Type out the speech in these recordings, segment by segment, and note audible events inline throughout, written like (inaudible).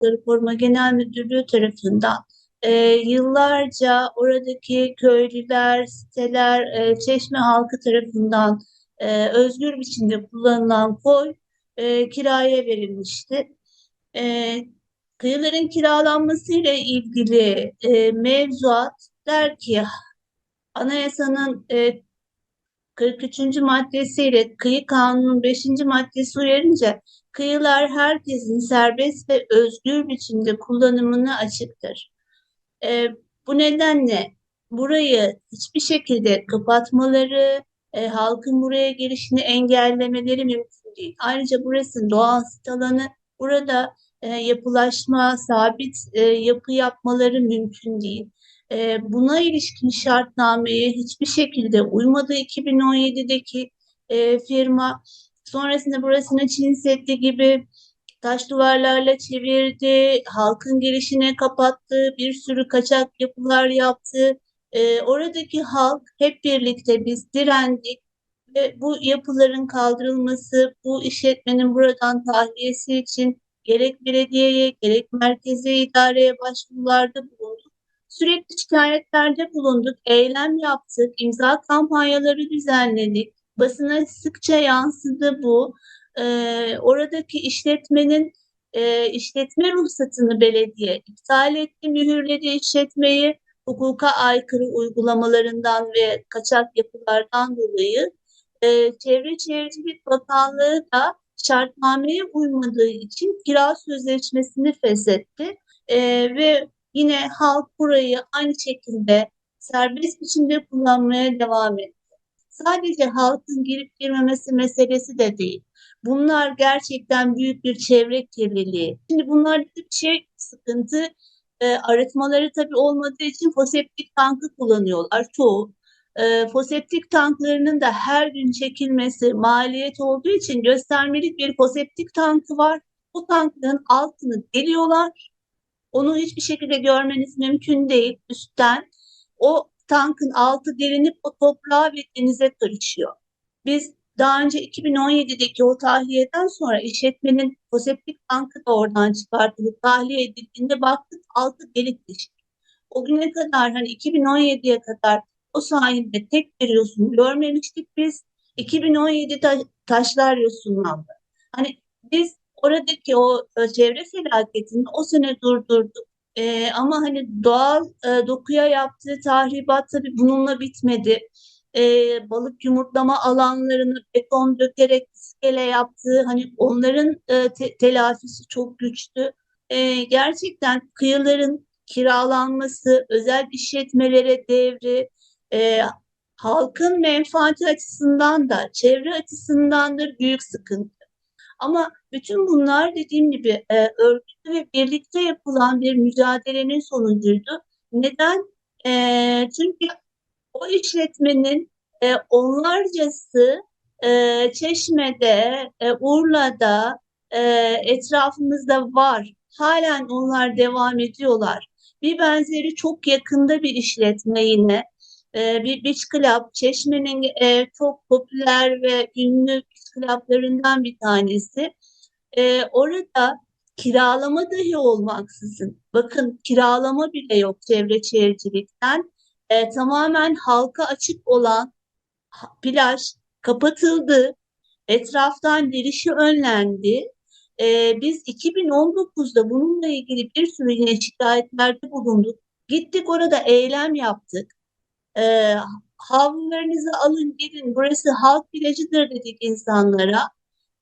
Hakları Koruma Genel Müdürlüğü tarafından e, yıllarca oradaki köylüler, siteler, e, Çeşme halkı tarafından e, özgür biçimde kullanılan koy e, kiraya verilmişti. E, kıyıların kiralanması ile ilgili e, mevzuat der ki anayasanın e, 43. maddesiyle kıyı kanunun 5. maddesi uyarınca kıyılar herkesin serbest ve özgür biçimde kullanımına açıktır. E, bu nedenle burayı hiçbir şekilde kapatmaları, e, halkın buraya gelişini engellemeleri mümkün değil. Ayrıca burası doğal sit alanı. Burada e, yapılaşma, sabit e, yapı yapmaları mümkün değil. E, buna ilişkin şartnameye hiçbir şekilde uymadı 2017'deki e, firma. Sonrasında burasını Çin Seddi gibi taş duvarlarla çevirdi, halkın girişine kapattı, bir sürü kaçak yapılar yaptı. E, oradaki halk hep birlikte biz direndik ve bu yapıların kaldırılması, bu işletmenin buradan tahliyesi için gerek belediyeye gerek merkezi idareye başvurularda bulunduk. Sürekli şikayetlerde bulunduk, eylem yaptık, imza kampanyaları düzenledik. Basına sıkça yansıdı bu. Ee, oradaki işletmenin e, işletme ruhsatını belediye iptal etti, mühürledi işletmeyi hukuka aykırı uygulamalarından ve kaçak yapılardan dolayı e, Çevre Şehircilik Bakanlığı da şartnameye uymadığı için kira sözleşmesini feshetti e, ve yine halk burayı aynı şekilde serbest biçimde kullanmaya devam etti. Sadece halkın girip girmemesi meselesi de değil. Bunlar gerçekten büyük bir çevre kirliliği. Şimdi bunlarda bir şey sıkıntı e, arıtmaları tabii olmadığı için foseptik tankı kullanıyorlar çoğu. E, foseptik tanklarının da her gün çekilmesi maliyet olduğu için göstermelik bir foseptik tankı var. Bu tankın altını deliyorlar. Onu hiçbir şekilde görmeniz mümkün değil üstten. O tankın altı delinip o toprağa ve denize karışıyor. Biz daha önce 2017'deki o tahliyeden sonra işletmenin foseptik tankı da oradan çıkartılıp tahliye edildiğinde baktık altı delik deşik. O güne kadar hani 2017'ye kadar o sahilde tek bir yosun görmemiştik biz. 2017 ta taşlar yosunlandı. Hani biz oradaki o e, çevre felaketini o sene durdurduk. Ee, ama hani doğal e, dokuya yaptığı tahribat tabii bununla bitmedi. Ee, balık yumurtlama alanlarını beton dökerek iskele yaptığı hani onların e, te telafisi çok güçtü. Ee, gerçekten kıyıların kiralanması, özel işletmelere devri, e, halkın menfaati açısından da çevre açısından da büyük sıkıntı. Ama bütün bunlar dediğim gibi e, örgütlü ve birlikte yapılan bir mücadelenin sonucuydu. Neden? E, çünkü o işletmenin e, onlarcası e, Çeşme'de, e, Urla'da, e, etrafımızda var. Halen onlar devam ediyorlar. Bir benzeri çok yakında bir işletme yine e, bir beach club Çeşme'nin e, çok popüler ve ünlü beach clublarından bir tanesi. E, orada kiralama dahi olmaksızın, bakın kiralama bile yok çevre şehircilikten, e, tamamen halka açık olan plaj kapatıldı, etraftan girişi önlendi. E, biz 2019'da bununla ilgili bir sürü yine şikayetlerde bulunduk. Gittik orada eylem yaptık. E, havlularınızı alın gidin burası halk plajıdır dedik insanlara.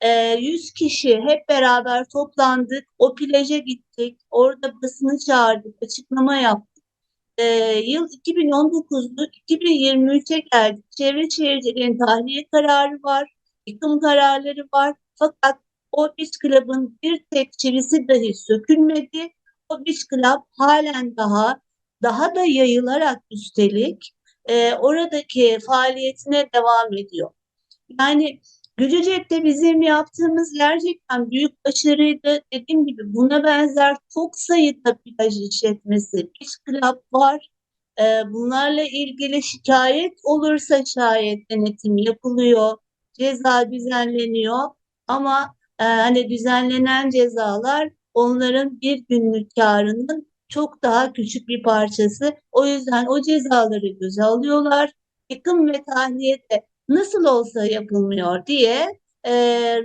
E, 100 kişi hep beraber toplandık. O plaja gittik. Orada basını çağırdık. Açıklama yaptık. E, yıl 2019'du. 2023'e geldik. Çevre Şehirciliğin tahliye kararı var. Yıkım kararları var. Fakat o Beach Club'ın bir tek çivisi dahi sökülmedi. O Beach Club halen daha daha da yayılarak üstelik e, oradaki faaliyetine devam ediyor. Yani Gücecek'te bizim yaptığımız gerçekten büyük başarıydı. Dediğim gibi buna benzer çok sayıda plaj işletmesi, beach club var. E, bunlarla ilgili şikayet olursa şayet denetim yapılıyor, ceza düzenleniyor. Ama e, hani düzenlenen cezalar onların bir günlük karının çok daha küçük bir parçası. O yüzden o cezaları göze alıyorlar. Yıkım ve tahliye de nasıl olsa yapılmıyor diye e,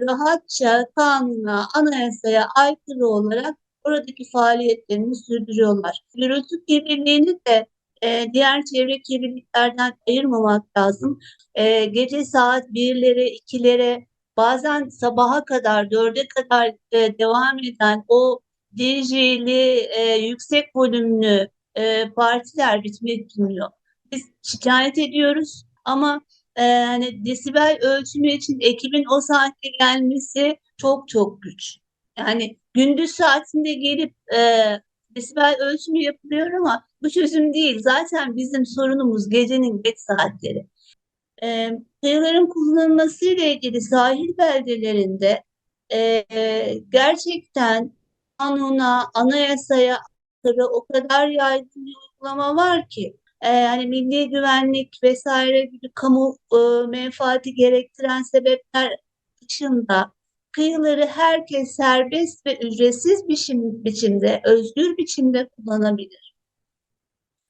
rahatça kanuna, anayasaya aykırı olarak oradaki faaliyetlerini sürdürüyorlar. Gürültü kirliliğini de e, diğer çevre kirliliklerden ayırmamak lazım. E, gece saat 1'lere, 2'lere bazen sabaha kadar, 4'e kadar e, devam eden o DJ'li, e, yüksek volümlü e, partiler bitmek bilmiyor. Biz şikayet ediyoruz ama e, hani desibel ölçümü için ekibin o saatte gelmesi çok çok güç. Yani gündüz saatinde gelip e, desibel ölçümü yapılıyor ama bu çözüm değil. Zaten bizim sorunumuz gecenin geç saatleri. E, kıyıların kullanılmasıyla ilgili sahil beldelerinde e, gerçekten kanuna, anayasaya aykırı o kadar yaygın bir uygulama var ki e, yani milli güvenlik vesaire gibi kamu e, menfaati gerektiren sebepler dışında kıyıları herkes serbest ve ücretsiz biçim, biçimde, özgür biçimde kullanabilir.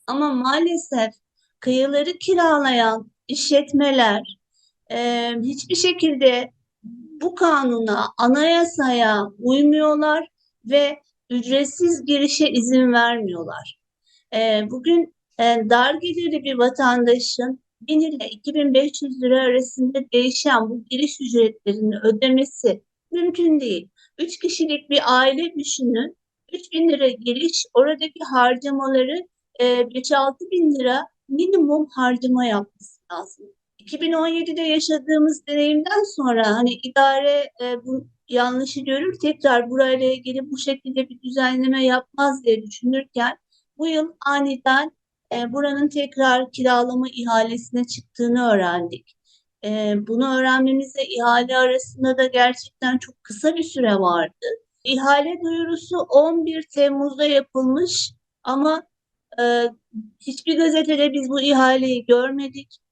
Ama maalesef kıyıları kiralayan işletmeler e, hiçbir şekilde bu kanuna, anayasaya uymuyorlar ve ücretsiz girişe izin vermiyorlar. E, bugün e, dar gelirli bir vatandaşın 1000 ile 2500 lira arasında değişen bu giriş ücretlerini ödemesi mümkün değil. 3 kişilik bir aile düşünün. 3000 lira giriş, oradaki harcamaları e, 5-6 bin lira minimum harcama yapması lazım. 2017'de yaşadığımız deneyimden sonra hani idare e, bu yanlışı görür tekrar burayla ilgili bu şekilde bir düzenleme yapmaz diye düşünürken bu yıl aniden e, buranın tekrar kiralama ihalesine çıktığını öğrendik. E, bunu öğrenmemizle ihale arasında da gerçekten çok kısa bir süre vardı. İhale duyurusu 11 Temmuz'da yapılmış ama e, hiçbir gazetede biz bu ihaleyi görmedik.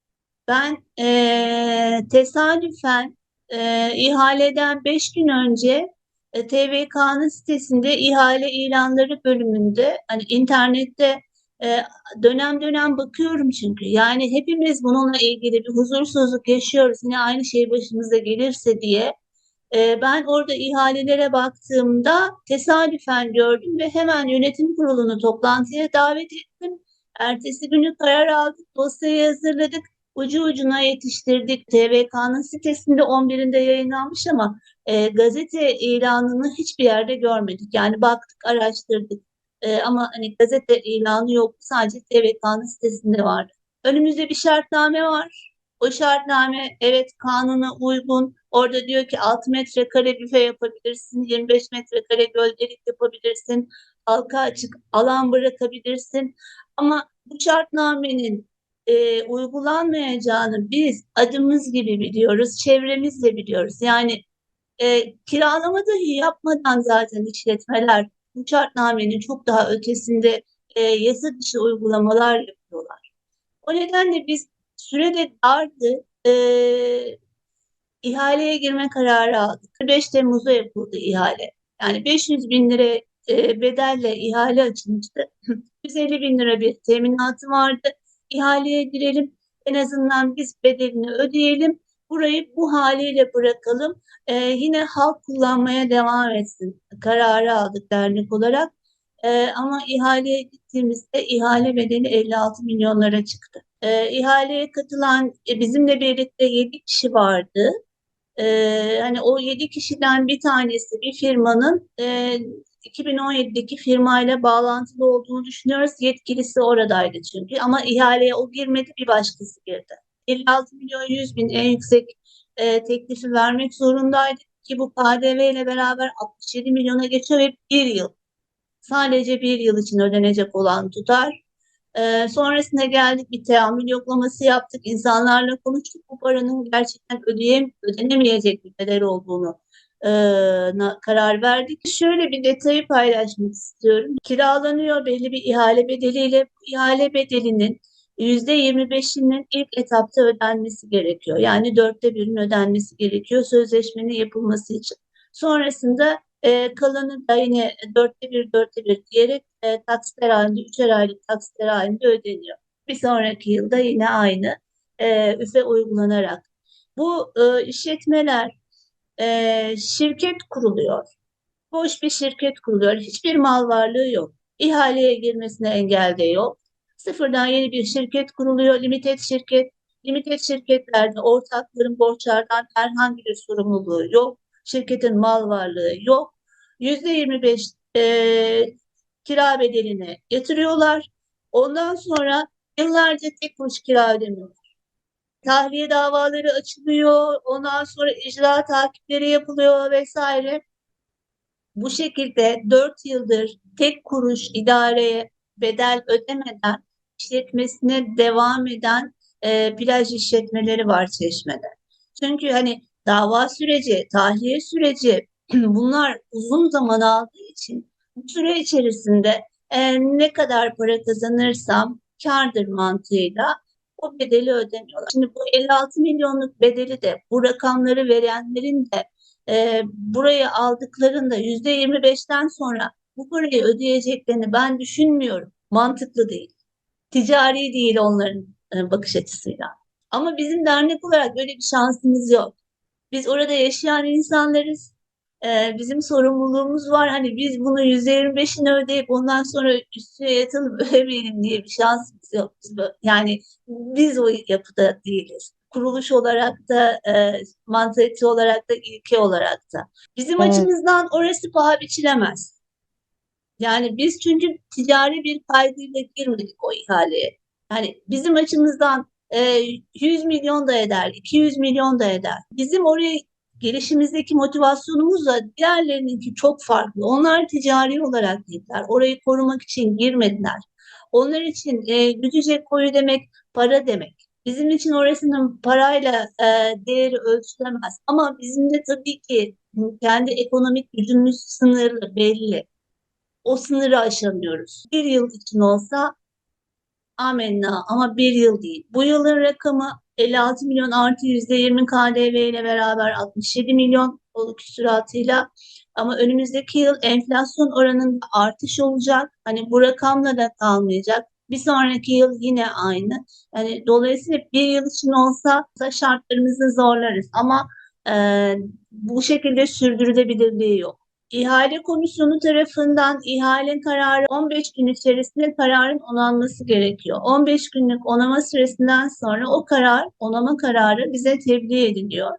Ben e, tesadüfen e, ihaleden 5 gün önce e, TVK'nın sitesinde ihale ilanları bölümünde hani internette e, dönem dönem bakıyorum çünkü. Yani hepimiz bununla ilgili bir huzursuzluk yaşıyoruz. Yine aynı şey başımıza gelirse diye. E, ben orada ihalelere baktığımda tesadüfen gördüm ve hemen yönetim kurulunu toplantıya davet ettim. Ertesi günü karar aldık, dosyayı hazırladık ucu ucuna yetiştirdik. TVK'nın sitesinde 11'inde yayınlanmış ama e, gazete ilanını hiçbir yerde görmedik. Yani baktık, araştırdık. E, ama hani gazete ilanı yok. Sadece TVK'nın sitesinde vardı. Önümüzde bir şartname var. O şartname evet kanuna uygun. Orada diyor ki 6 metrekare büfe yapabilirsin, 25 metrekare gölgelik yapabilirsin, halka açık alan bırakabilirsin. Ama bu şartnamenin e, uygulanmayacağını biz adımız gibi biliyoruz, çevremizle biliyoruz. Yani e, kiralama dahi yapmadan zaten işletmeler bu şartnamenin çok daha ötesinde e, yasa dışı uygulamalar yapıyorlar. O nedenle biz sürede dardı, e, ihaleye girme kararı aldık. 5 Temmuz'da yapıldı ihale. Yani 500 bin lira e, bedelle ihale açılmıştı. (clears throat) 150 bin lira bir teminatı vardı ihaleye girelim. En azından biz bedelini ödeyelim. Burayı bu haliyle bırakalım. Ee, yine halk kullanmaya devam etsin. Kararı aldık dernek olarak. Ee, ama ihaleye gittiğimizde ihale bedeli 56 milyonlara çıktı. Ee, ihaleye katılan e, bizimle birlikte 7 kişi vardı. Ee, hani o 7 kişiden bir tanesi bir firmanın e, 2017'deki firmayla bağlantılı olduğunu düşünüyoruz. Yetkilisi oradaydı çünkü ama ihaleye o girmedi bir başkası girdi. 56 milyon 100 bin en yüksek e, teklifi vermek zorundaydı ki bu KDV ile beraber 67 milyona geçiyor ve bir yıl. Sadece bir yıl için ödenecek olan tutar. E, sonrasında geldik bir teamül yoklaması yaptık. insanlarla konuştuk. Bu paranın gerçekten ödeyem, ödenemeyecek bir bedel olduğunu karar verdik. Şöyle bir detayı paylaşmak istiyorum. Kiralanıyor belli bir ihale bedeliyle. Bu ihale bedelinin %25'inin ilk etapta ödenmesi gerekiyor. Yani dörtte birin ödenmesi gerekiyor sözleşmenin yapılması için. Sonrasında E, kalanı da yine dörtte bir, dörtte bir diyerek e, taksitler halinde, üçer aylık taksitler halinde ödeniyor. Bir sonraki yılda yine aynı e, üfe uygulanarak. Bu e, işletmeler e, şirket kuruluyor. Boş bir şirket kuruluyor. Hiçbir mal varlığı yok. İhaleye girmesine engel de yok. Sıfırdan yeni bir şirket kuruluyor. Limited şirket. Limited şirketlerde ortakların borçlardan herhangi bir sorumluluğu yok. Şirketin mal varlığı yok. %25 e, kira bedelini yatırıyorlar. Ondan sonra yıllarca tek kuruş kira ödemiyorlar. Tahliye davaları açılıyor. Ondan sonra icra takipleri yapılıyor vesaire. Bu şekilde 4 yıldır tek kuruş idareye bedel ödemeden işletmesine devam eden e, plaj işletmeleri var Çeşme'de. Çünkü hani dava süreci, tahliye süreci (clears throat) bunlar uzun zaman aldığı için bu süre içerisinde e, ne kadar para kazanırsam kârdır mantığıyla o bedeli ödemiyorlar. Şimdi bu 56 milyonluk bedeli de bu rakamları verenlerin de e, burayı aldıklarında %25'ten sonra bu parayı ödeyeceklerini ben düşünmüyorum. Mantıklı değil. Ticari değil onların e, bakış açısıyla. Ama bizim dernek olarak böyle bir şansımız yok. Biz orada yaşayan insanlarız. Ee, bizim sorumluluğumuz var. Hani biz bunu %25'ini ödeyip ondan sonra üstüne yatılıp (laughs) ödemeyelim diye bir şansımız yok. Yani biz o yapıda değiliz. Kuruluş olarak da, e, mantalite olarak da, ilke olarak da. Bizim Evet. açımızdan orası paha biçilemez. Yani biz çünkü ticari bir kaygıyla girmedik o ihaleye. Yani bizim açımızdan e, 100 milyon da eder, 200 milyon da eder. Bizim oraya gelişimizdeki motivasyonumuzla diğerlerininki çok farklı. Onlar ticari olarak girdiler. Orayı korumak için girmediler. Onlar için e, güdüce koyu demek para demek. Bizim için orasının parayla e, değeri ölçülemez. Ama bizim de tabii ki kendi ekonomik gücümüz sınırlı, belli o sınırı aşamıyoruz. Bir yıl için olsa amenna ama bir yıl değil. Bu yılın rakamı 56 milyon artı %20 KDV ile beraber 67 milyon küsuratıyla ama önümüzdeki yıl enflasyon oranında artış olacak. Hani bu rakamla da kalmayacak. Bir sonraki yıl yine aynı. Yani dolayısıyla bir yıl için olsa şartlarımızı zorlarız ama e, bu şekilde sürdürülebilirliği yok. İhale komisyonu tarafından ihale kararı 15 gün içerisinde kararın onanması gerekiyor. 15 günlük onama süresinden sonra o karar, onama kararı bize tebliğ ediliyor.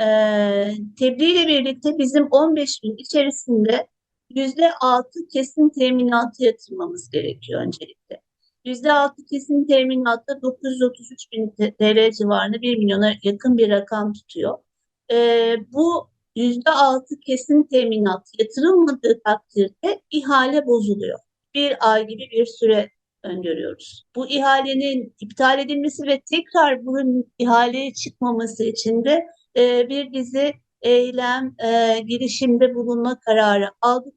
Ee, tebliğ ile birlikte bizim 15 gün içerisinde %6 kesin teminatı yatırmamız gerekiyor öncelikle. %6 kesin teminatta 933 bin TL civarında 1 milyona yakın bir rakam tutuyor. Ee, bu %6 kesin teminat yatırılmadığı takdirde ihale bozuluyor. Bir ay gibi bir süre öngörüyoruz. Bu ihalenin iptal edilmesi ve tekrar bunun ihaleye çıkmaması için de e, bir dizi eylem, e, girişimde bulunma kararı aldık.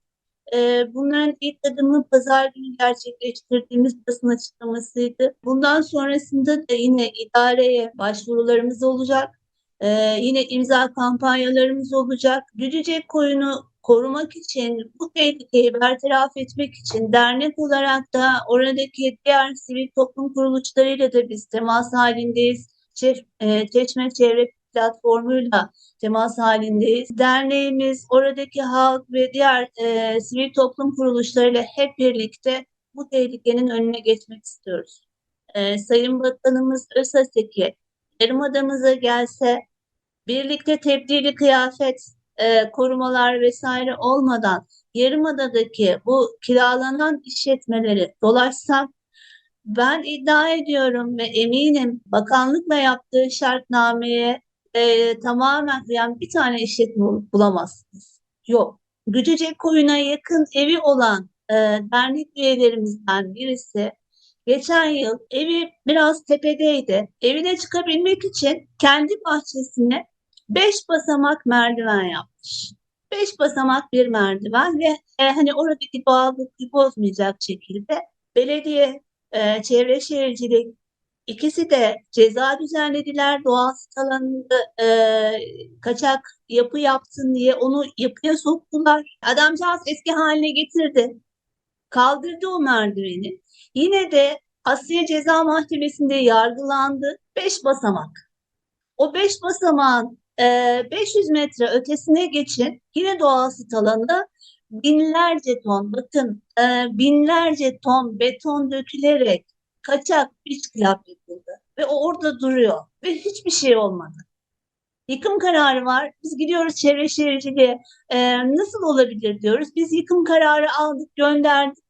E, bunların ilk adımı pazar günü gerçekleştirdiğimiz basın açıklamasıydı. Bundan sonrasında da yine idareye başvurularımız olacak. Ee, yine imza kampanyalarımız olacak. Güdüce koyunu korumak için, bu tehlikeyi bertaraf etmek için dernek olarak da oradaki diğer sivil toplum kuruluşlarıyla da biz temas halindeyiz. Çef, e, Çeşme Çevre Platformu'yla temas halindeyiz. Derneğimiz, oradaki halk ve diğer e, sivil toplum kuruluşlarıyla hep birlikte bu tehlikenin önüne geçmek istiyoruz. E, Sayın Bakanımız Özaseki Yarımadamıza gelse birlikte tebdili kıyafet e, korumalar vesaire olmadan Yarımada'daki bu kiralanan işletmeleri dolaşsak ben iddia ediyorum ve eminim bakanlıkla yaptığı şartnameye e, tamamen uyan bir tane işletme bulamazsınız. Yok. Gücecek koyuna yakın evi olan e, dernek üyelerimizden birisi Geçen yıl evi biraz tepedeydi. Evine çıkabilmek için kendi bahçesine beş basamak merdiven yapmış. Beş basamak bir merdiven ve e, hani oradaki doğallığı bozmayacak şekilde belediye, e, çevre şehircilik, İkisi de ceza düzenlediler. Doğalsız alanında e, kaçak yapı yapsın diye onu yapıya soktular. Adamcağız eski haline getirdi. Kaldırdı o merdiveni. Yine de Asya Ceza Mahkemesi'nde yargılandı. Beş basamak. O beş basamağın e, 500 metre ötesine geçin. Yine doğalsız alanda binlerce ton, bakın e, binlerce ton beton dökülerek kaçak bir club yapıldı. Ve o orada duruyor. Ve hiçbir şey olmadı. Yıkım kararı var. Biz gidiyoruz çevre şehirciliğe. E, nasıl olabilir diyoruz. Biz yıkım kararı aldık, gönderdik.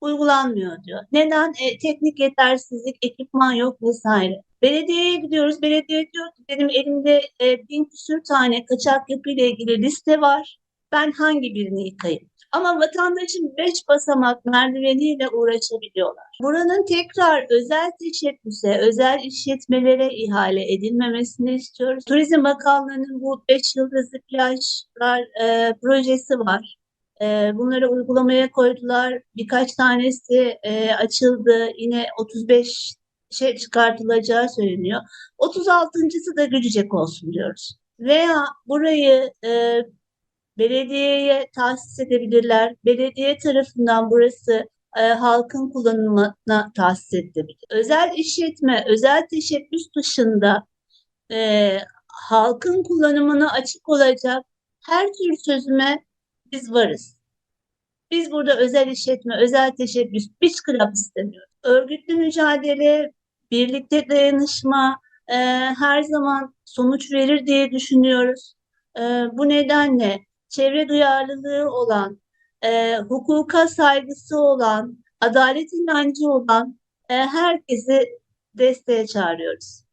Uygulanmıyor diyor. Neden? E, teknik yetersizlik, ekipman yok vesaire. Belediyeye gidiyoruz. Belediye diyor ki benim elimde e, bin küsür tane kaçak yapıyla ilgili liste var. Ben hangi birini yıkayayım? Ama vatandaşın beş basamak merdiveniyle uğraşabiliyorlar. Buranın tekrar özel teşebbüse, özel işletmelere ihale edilmemesini istiyoruz. Turizm Bakanlığı'nın bu beş yıldızlı plajlar e, projesi var. E, bunları uygulamaya koydular. Birkaç tanesi e, açıldı. Yine 35 şey çıkartılacağı söyleniyor. 36.sı da gülecek olsun diyoruz. Veya burayı e, belediyeye tahsis edebilirler. Belediye tarafından burası e, halkın kullanımına tahsis edilebilir. Özel işletme, özel teşebbüs dışında e, halkın kullanımına açık olacak her tür çözüme biz varız. Biz burada özel işletme, özel teşebbüs, bir club istemiyoruz. Örgütlü mücadele, birlikte dayanışma e, her zaman sonuç verir diye düşünüyoruz. E, bu nedenle çevre duyarlılığı olan, e, hukuka saygısı olan, adalet inancı olan e, herkesi desteğe çağırıyoruz.